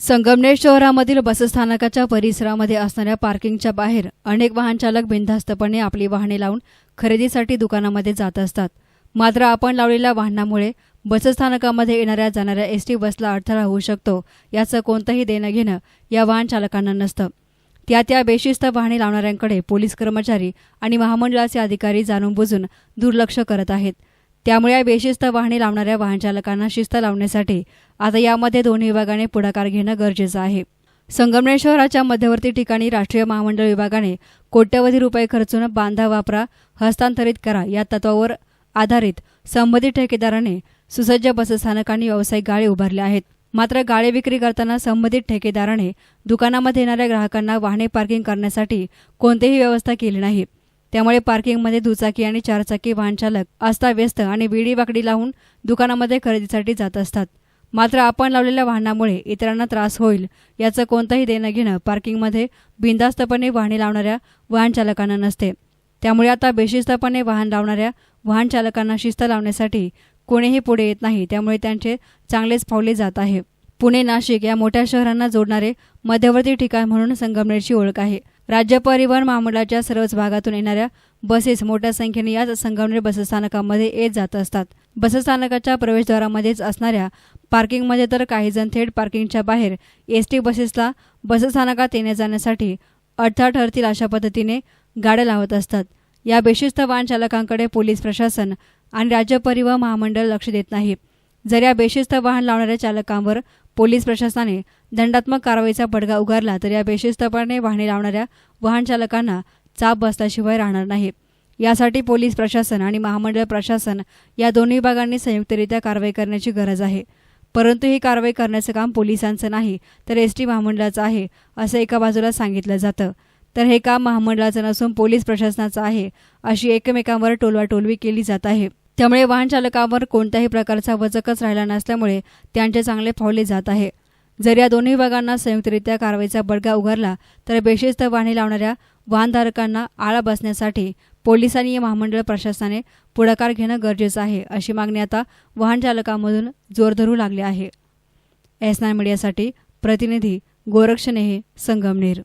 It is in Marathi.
संगमनेर शहरामधील बसस्थानकाच्या परिसरामध्ये असणाऱ्या पार्किंगच्या बाहेर अनेक वाहनचालक बिनधास्तपणे आपली वाहने लावून खरेदीसाठी दुकानामध्ये जात असतात. मात्र आपण लावलेल्या वाहनामुळे बसस्थानकामध्ये येणाऱ्या जाणाऱ्या एस टी बसला अडथळा होऊ शकतो याचं कोणतंही देणं घेणं या वाहनचालकांना नसतं. त्या त्या बेशिस्त वाहने लावणाऱ्यांकडे पोलीस कर्मचारी आणि महामंडळाचे अधिकारी जाणून बुजून दुर्लक्ष करत आहेत. त्यामुळे या बेशिस्त वाहने लावणाऱ्या वाहनचालकांना शिस्त लावण्यासाठी आता यामध्ये दोन्ही विभागाने पुढाकार घेणं गरजेचं आहे. संगमनेर शहराच्या मध्यवर्ती ठिकाणी राष्ट्रीय महामंडळ विभागाने कोट्यवधी रुपये खर्चून बांधा वापरा हस्तांतरित करा या तत्वावर आधारित संबंधित ठेकेदाराने सुसज्ज बसस्थानकांनी व्यावसायिक गाळे उभारले आहेत. मात्र गाळे विक्री करताना संबंधित ठेकेदाराने दुकानामध्ये येणाऱ्या ग्राहकांना वाहने पार्किंग करण्यासाठी कोणतीही व्यवस्था केली नाही. त्यामुळे पार्किंगमध्ये दुचाकी आणि चारचाकी वाहनचालक अस्ताव्यस्त आणि विडी वाकडी लावून दुकानामध्ये खरेदीसाठी जात असतात. मात्र आपण लावलेल्या वाहनामुळे इतरांना त्रास होईल याचं कोणतंही देणं घेणं पार्किंगमध्ये बिनधास्तपणे वाहने लावणाऱ्या वाहनचालकांना नसते. त्यामुळे आता बेशिस्तपणे वाहन लावणाऱ्या वाहनचालकांना शिस्त लावण्यासाठी कोणीही पुढे येत नाही त्यामुळे त्यांचे चांगलेच फावले जात आहे. पुणे नाशिक या मोठ्या शहरांना जोडणारे मध्यवर्ती ठिकाण म्हणून संगमनेरची ओळख आहे. राज्य परिवहन महामंडळाच्या सर्वच भागातून येणाऱ्या बसेस मोठ्या संख्येने याच संगमनेर बसस्थानकामध्ये येत जात असतात. बसस्थानकाच्या प्रवेशद्वारामध्येच असणाऱ्या पार्किंगमध्ये तर काहीजण थेट पार्किंगच्या बाहेर एस टी बसेसला बसस्थानकात येण्या जाण्यासाठी अडथळा ठरतील अशा पद्धतीने गाड्या लावत असतात. या बेशिस्त वाहन चालकांकडे पोलीस प्रशासन आणि राज्य परिवहन महामंडळ लक्ष देत नाही. जर या बेशिस्त वाहन लावणाऱ्या चालकांवर पोलीस प्रशासनाने दंडात्मक कारवाईचा बडगा उगारला तर या बेशिस्तपणे वाहने लावणाऱ्या वाहन चालकांना चाप बसल्याशिवाय राहणार नाही. यासाठी पोलीस प्रशासन आणि महामंडळ प्रशासन या दोन्ही विभागांनी संयुक्तरित्या कारवाई करण्याची गरज आहे. परंतु ही कारवाई करण्याचं काम पोलिसांचं नाही तर एस टी महामंडळाचं आहे असं एका बाजूला सांगितलं जातं. तर हे काम महामंडळाचं नसून पोलीस प्रशासनाचं आहे अशी एकमेकांवर टोलवाटोलवी केली जात आहे. त्यामुळे वाहनचालकावर कोणत्याही प्रकारचा वचकच राहिला नसल्यामुळे त्यांचे चांगले फावले जात आहे. जर या दोन्ही विभागांना संयुक्तरित्या कारवाईचा बडगा उगारला तर बेशिस्त वाहने लावणाऱ्या वाहनधारकांना आळा बसण्यासाठी पोलिसांनी महामंडळ प्रशासनाने पुढाकार घेणं गरजेचं आहे अशी मागणी आता वाहनचालकांमधून जोर धरू लागली आहे. एस नाईन मीडियासाठी प्रतिनिधी गोरक्षनेहे संगमनेर.